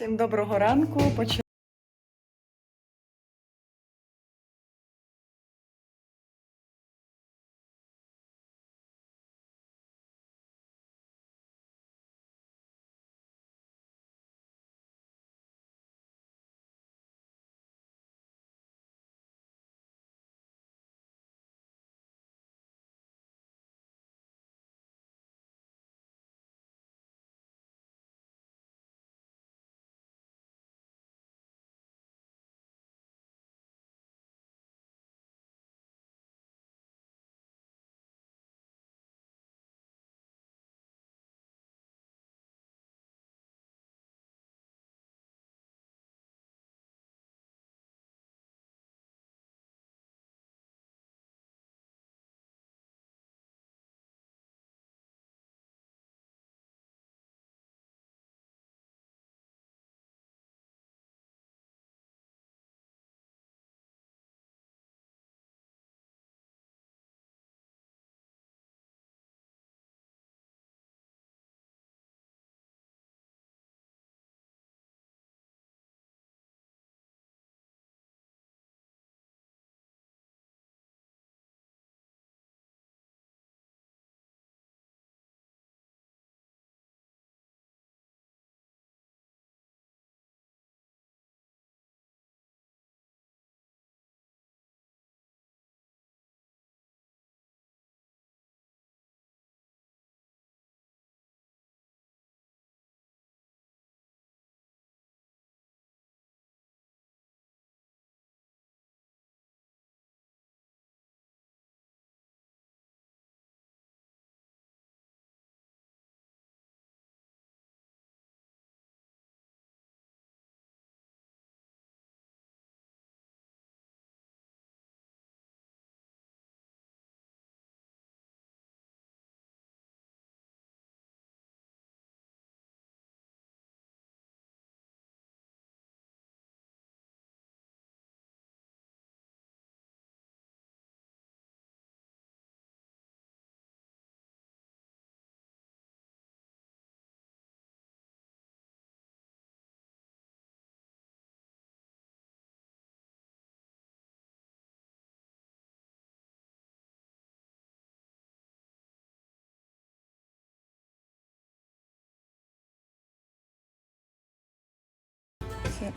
Всім доброго ранку.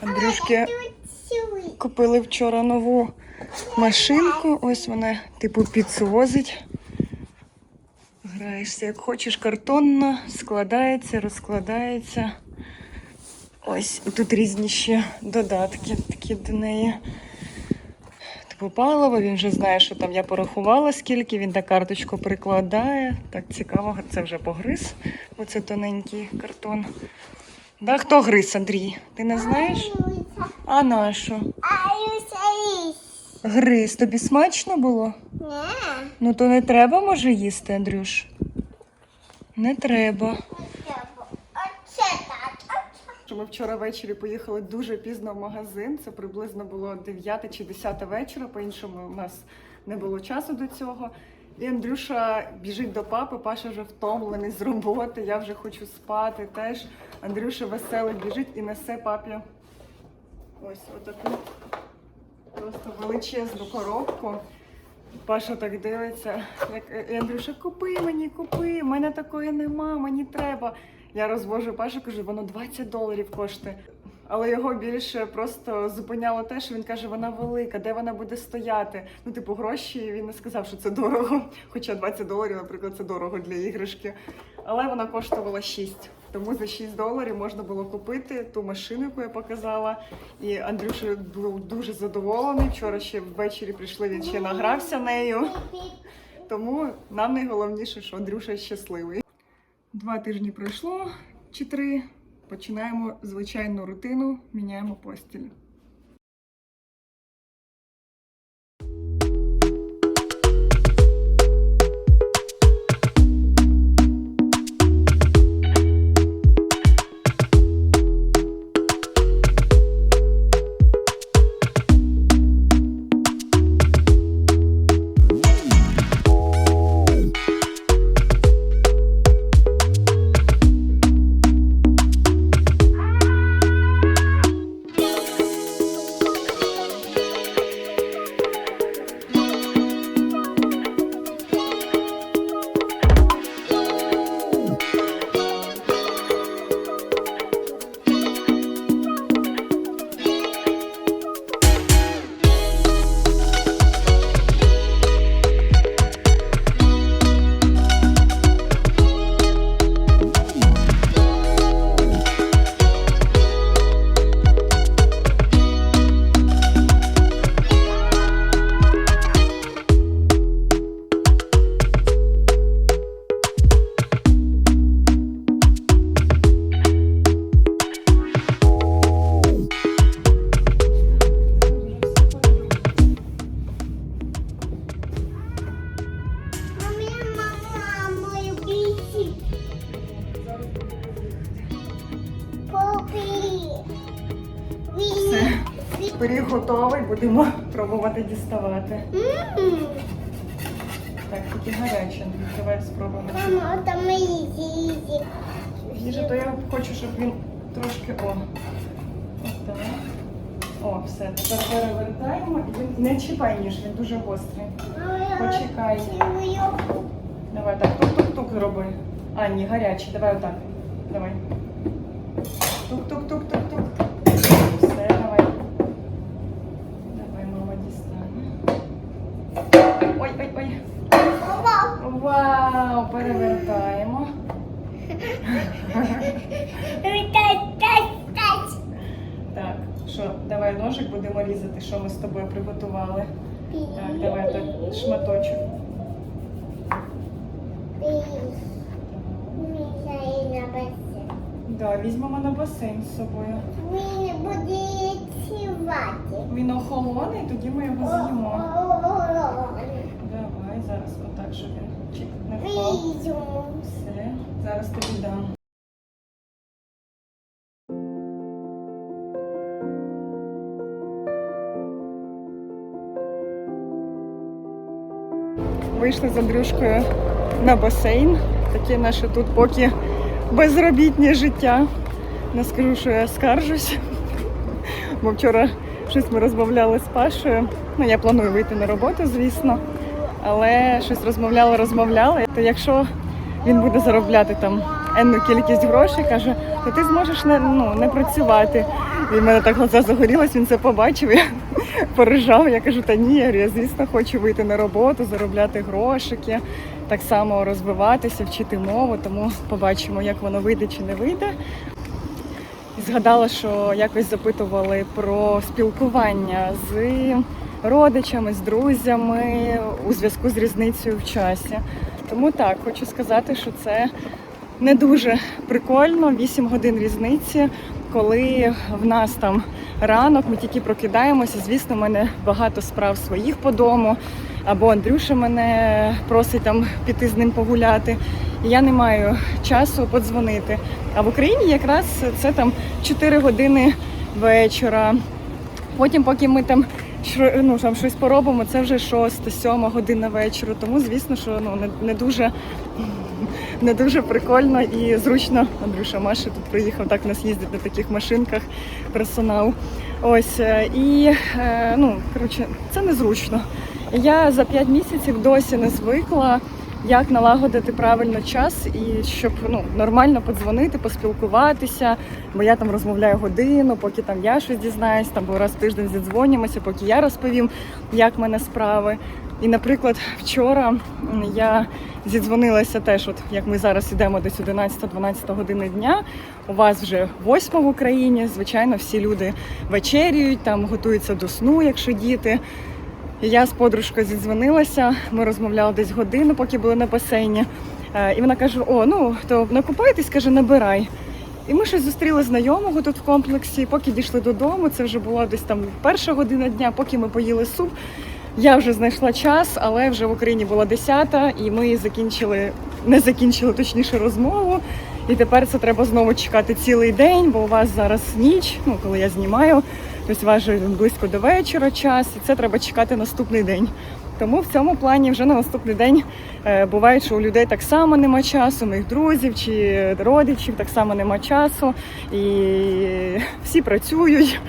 Андрюшки купили вчора нову машинку. Ось вона, типу, підсвозить. Граєшся, як хочеш, картонна, складається, розкладається. Ось і тут різні ще додатки такі до неї. Типу паливо, він вже знає, що там я порахувала, скільки він на карточку прикладає. Так цікаво, це вже погриз. Оце тоненький картон. Да, хто гриз, Андрій? Ти не знаєш? А на що? Гриз, тобі смачно було? Ну то не треба, може, їсти, Андрюш? Не треба. Ми вчора ввечері поїхали дуже пізно в магазин. Це приблизно було 9 чи 10 вечора. По-іншому у нас не було часу до цього. І Андрюша біжить до папи, Паша вже втомлений з роботи, я вже хочу спати теж. Андрюша веселий біжить і несе папі ось отаку просто величезну коробку. Паша так дивиться, як і Андрюша, купи мені, купи, мене такої нема, мені треба. Я розвожу Пашу, кажу, воно 20 доларів коштує. Але його більше просто зупиняло те, що він каже, вона велика, де вона буде стояти. Ну, типу, гроші він не сказав, що це дорого. Хоча 20 доларів, наприклад, це дорого для іграшки. Але вона коштувала 6. Тому за 6 доларів можна було купити ту машину, яку я показала. І Андрюша був дуже задоволений. Вчора ще ввечері прийшли, він ще награвся нею. Тому нам найголовніше, що Андрюша щасливий. Два тижні пройшло чи три. Починаємо звичайну рутину, міняємо постіль. Будемо пробувати діставати. Так, тільки гаряче. Давай спробуємо. Мама, там ізі, ізі. Їжа, то я хочу, щоб він трошки о. От так. О, все. Тепер перевертаємо і він не чіпай ніж, він дуже гострий. Почекай. Давай так, тук-тук-тук роби. А, ні, гарячий. Давай отак. Давай. Що, давай ножик будемо різати, що ми з тобою приготували. Так, давай так, шматочок. Да, візьмемо на басейн з собою. Він буде цівати. Він охолоне, і тоді ми його з'їмо. Давай, зараз отак, щоб він чик не впав. Все, зараз тобі дам. Вийшли з Андрюшкою на басейн. Таке наше тут поки безробітнє життя. Не скажу, що я скаржусь. Бо вчора щось ми розмовляли з Пашою. Ну, я планую вийти на роботу, звісно. Але щось розмовляли, розмовляли. То якщо він буде заробляти там енну кількість грошей, каже, то ти зможеш не, ну, не працювати. І в мене так глаза загорілись, він це побачив. Я порижав. Я кажу, та ні, я, звісно хочу вийти на роботу, заробляти грошики, так само розвиватися, вчити мову, тому побачимо, як воно вийде чи не вийде. Згадала, що якось запитували про спілкування з родичами, з друзями у зв'язку з різницею в часі. Тому так, хочу сказати, що це не дуже прикольно. 8 годин різниці, коли в нас там ранок, ми тільки прокидаємося. Звісно, в мене багато справ своїх по дому. Або Андрюша мене просить там піти з ним погуляти. І я не маю часу подзвонити. А в Україні якраз це там 4 години вечора. Потім, поки ми там ну, там щось поробимо, це вже 6-7 година вечора. Тому, звісно, що ну, не, не дуже не дуже прикольно і зручно. Андрюша Маша тут приїхав, так нас їздить на таких машинках персонал. Ось е, і е, ну коротше, це незручно. Я за 5 місяців досі не звикла. Як налагодити правильно час і щоб ну нормально подзвонити, поспілкуватися, бо я там розмовляю годину, поки там я щось дізнаюсь, там бо раз в тиждень зідзвонимося, поки я розповім, як в мене справи. І, наприклад, вчора я зідзвонилася теж, от як ми зараз йдемо десь 11-12 години дня. У вас вже 8 в Україні. Звичайно, всі люди вечерюють, там готуються до сну, якщо діти. І я з подружкою зідзвонилася, ми розмовляли десь годину, поки були на басейні. Е, І вона каже: О, ну то накупайтесь, каже, набирай. І ми щось зустріли знайомого тут в комплексі. Поки дійшли додому, це вже була десь там перша година дня, поки ми поїли суп. Я вже знайшла час, але вже в Україні була 10 і ми закінчили, не закінчили точніше розмову. І тепер це треба знову чекати цілий день, бо у вас зараз ніч, ну коли я знімаю, тобто вас вже близько до вечора час, і це треба чекати наступний день. Тому в цьому плані вже на наступний день е, буває, що у людей так само нема часу, моїх друзів чи родичів так само нема часу, і всі працюють.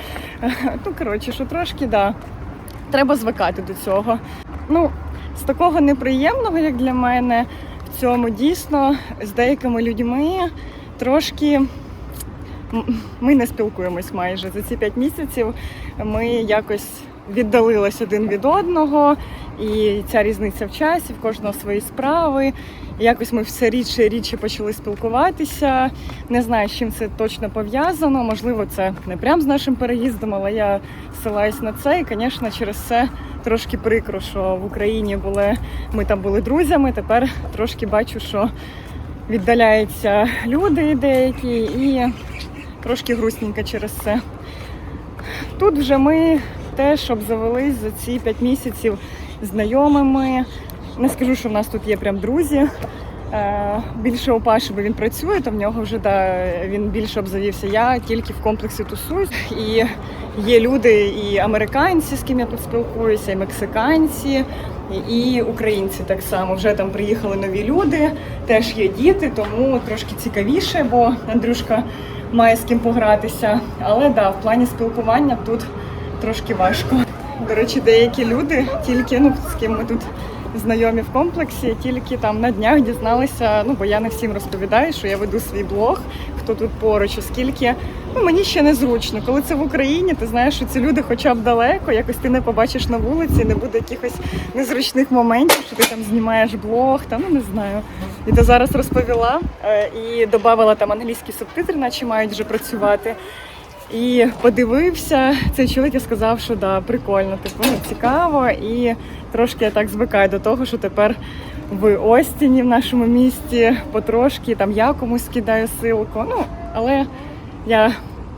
Ну коротше, що трошки да, треба звикати до цього. Ну, з такого неприємного, як для мене, в цьому дійсно з деякими людьми трошки ми не спілкуємось майже за ці п'ять місяців. Ми якось віддалились один від одного, і ця різниця в часі, в кожного свої справи. Якось ми все рідше і рідше почали спілкуватися. Не знаю, з чим це точно пов'язано. Можливо, це не прям з нашим переїздом, але я ссилаюсь на це. І, звісно, через це трошки прикро, що в Україні були ми там були друзями. Тепер трошки бачу, що віддаляються люди деякі, і трошки грустненько через це. Тут вже ми теж обзавелись за ці 5 місяців знайомими. Не скажу, що в нас тут є прям друзі, Е, Більше у Паші, бо він працює, то в нього вже да, він більше обзавівся. Я тільки в комплексі тусуюсь. І є люди, і американці, з ким я тут спілкуюся, і мексиканці, і українці так само. Вже там приїхали нові люди, теж є діти, тому трошки цікавіше, бо Андрюшка має з ким погратися. Але да, в плані спілкування тут трошки важко. До речі, деякі люди, тільки ну з ким ми тут знайомі в комплексі, тільки там на днях дізналися. Ну бо я не всім розповідаю, що я веду свій блог, хто тут поруч, оскільки ну мені ще незручно. Коли це в Україні, ти знаєш, що ці люди, хоча б далеко, якось ти не побачиш на вулиці, не буде якихось незручних моментів, що ти там знімаєш блог, там ну не знаю. І ти зараз розповіла е, і додавала там англійські субтитри, наче мають вже працювати. І подивився цей чоловік і сказав, що да, прикольно, типу, ну, цікаво. І трошки я так звикаю до того, що тепер в Остіні, в нашому місті, потрошки там я комусь кидаю силку. Ну, але я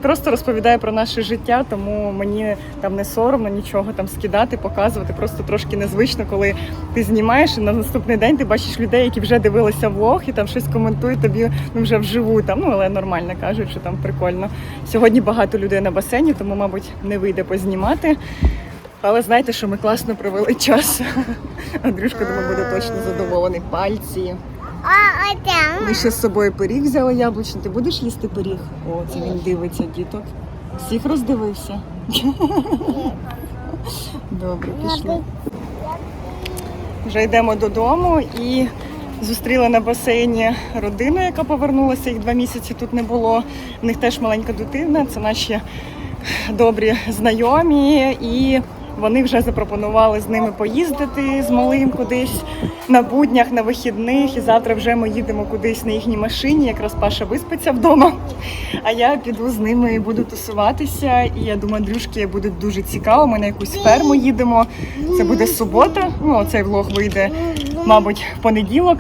просто розповідаю про наше життя, тому мені там не соромно нічого там скидати, показувати. Просто трошки незвично, коли ти знімаєш і на наступний день ти бачиш людей, які вже дивилися влог і там щось коментують тобі ну, вже вживу. Там, ну але нормально кажуть, що там прикольно. Сьогодні багато людей на басейні, тому, мабуть, не вийде познімати. Але знаєте, що ми класно провели час. Андрюшка, думаю, буде точно задоволений. Пальці. Ми ще з собою пиріг взяли яблучний. Ти будеш їсти пиріг? О, це він дивиться, діток. Всіх роздивився. Добре, пішли. Вже йдемо додому і зустріли на басейні родину, яка повернулася. Їх два місяці тут не було. В них теж маленька дитина. Це наші добрі знайомі, і вони вже запропонували з ними поїздити з малим кудись на буднях, на вихідних. І завтра вже ми їдемо кудись на їхній машині. Якраз Паша виспиться вдома. А я піду з ними і буду тусуватися. І я думаю, Андрюшки буде дуже цікаво. Ми на якусь ферму їдемо. Це буде субота. Ну, цей влог вийде, мабуть, в понеділок.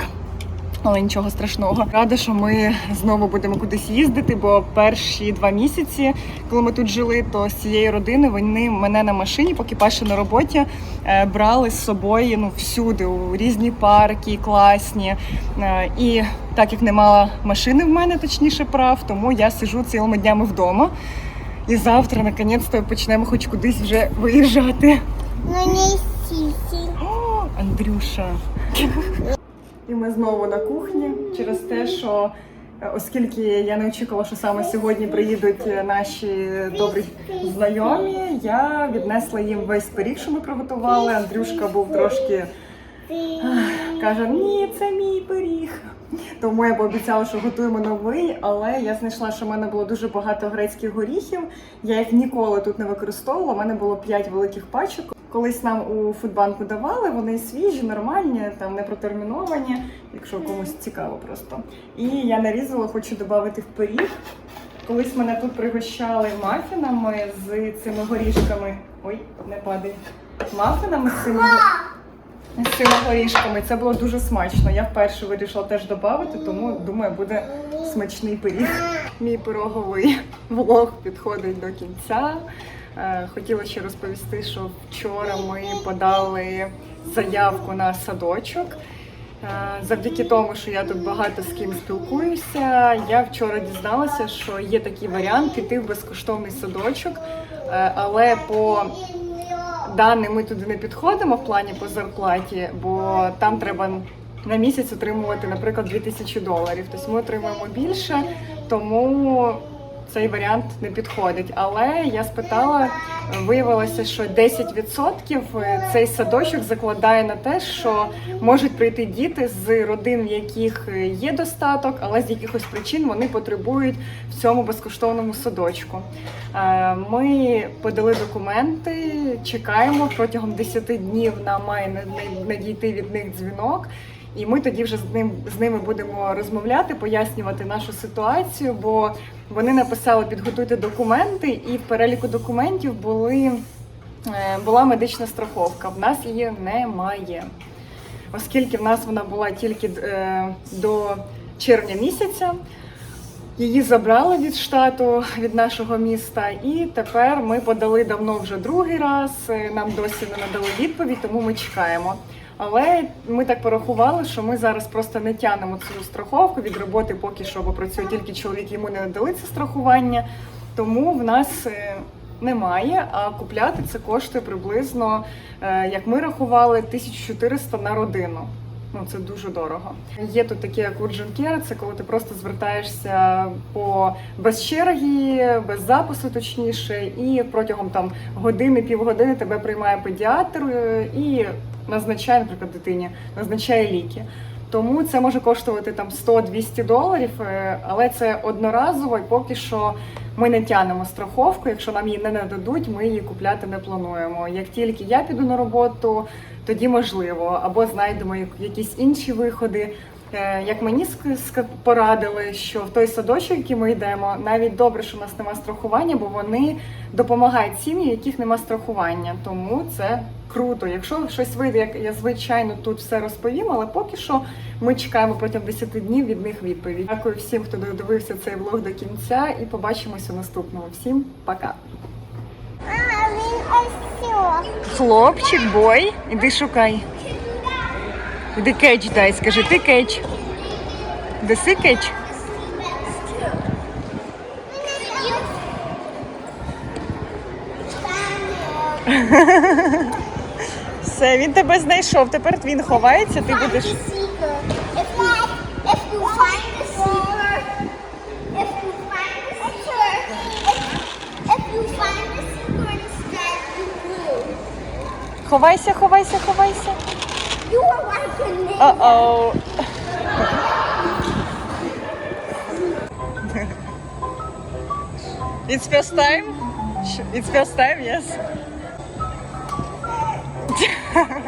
Але нічого страшного. Рада, що ми знову будемо кудись їздити, бо перші два місяці, коли ми тут жили, то з цієї родини вони мене на машині, поки Паша на роботі, е, брали з собою ну, всюди, у різні парки, класні. Е, І так як не мала машини в мене, точніше прав, тому я сижу цілими днями вдома. І завтра, наконець-то, почнемо хоч кудись вже виїжджати. Ну не. О, Андрюша. І ми знову на кухні через те, що е, оскільки я не очікувала, що саме сьогодні приїдуть е, наші добрі знайомі, я віднесла їм весь пиріг, що ми приготували. Андрюшка був трошки каже: Ні, це мій пиріг. Тому я пообіцяла, що готуємо новий, але я знайшла, що в мене було дуже багато грецьких горіхів. Я їх ніколи тут не використовувала. У мене було 5 великих пачок. Колись нам у фудбанку давали, вони свіжі, нормальні, там не протерміновані, якщо комусь цікаво просто. І я нарізала, хочу додати в пиріг. Колись мене тут пригощали мафінами з цими горішками. Ой, не падай. Мафінами з цими з цими горішками. Це було дуже смачно. Я вперше вирішила теж додати, тому думаю, буде смачний пиріг. Мій пироговий влог підходить до кінця. Е, Хотіла ще розповісти, що вчора ми подали заявку на садочок. Е, Завдяки тому, що я тут багато з ким спілкуюся, я вчора дізналася, що є такий варіант піти в безкоштовний садочок, Е, але по даним ми туди не підходимо в плані по зарплаті, бо там треба на місяць отримувати, наприклад, 2000 доларів. Тобто ми отримуємо більше, тому цей варіант не підходить. Але я спитала, виявилося, що 10% цей садочок закладає на те, що можуть прийти діти з родин, в яких є достаток, але з якихось причин вони потребують в цьому безкоштовному садочку. Е, Ми подали документи, чекаємо протягом 10 днів. Нам має на- на- надійти від них дзвінок. І ми тоді вже з ним з ними будемо розмовляти, пояснювати нашу ситуацію, бо вони написали підготуйте документи, і в переліку документів були, е, була медична страховка. В нас її немає. Оскільки в нас вона була тільки е, до червня місяця, її забрали від штату, від нашого міста, і тепер ми подали давно вже другий раз. е, Нам досі не надали відповідь, тому ми чекаємо. Але ми так порахували, що ми зараз просто не тянемо цю страховку від роботи, поки що, бо працює тільки чоловік, йому не надали це страхування. Тому в нас е, немає. А купляти це коштує приблизно, е, як ми рахували, 1400 на родину. Ну це дуже дорого. Є тут таке як Urgent Care, це коли ти просто звертаєшся по без черги, без запису, точніше, і протягом там години, півгодини тебе приймає педіатр е, і назначає, наприклад, дитині, назначає ліки. Тому це може коштувати там 100-200 доларів, е, але це одноразово і поки що ми не тянемо страховку. Якщо нам її не нададуть, ми її купляти не плануємо. Як тільки я піду на роботу, тоді можливо, або знайдемо якісь інші виходи. Е, Як мені порадили, що в той садочок, який ми йдемо, навіть добре, що у нас немає страхування, бо вони допомагають сім'ї, яких немає страхування. Тому це круто. Якщо щось вийде, як я звичайно тут все розповім, але поки що ми чекаємо протягом 10 днів від них відповідь. Дякую всім, хто додивився цей влог до кінця, і побачимось у наступному. Всім пока. Хлопчик, бой, іди шукай. Іди кетч дай, скажи, ти кетч. Даси кетч. Все, він тебе знайшов. Тепер він ховається, ти будеш. Ховайся, ховайся, ховайся. О-оу. It's first time? It's first time, yes. car.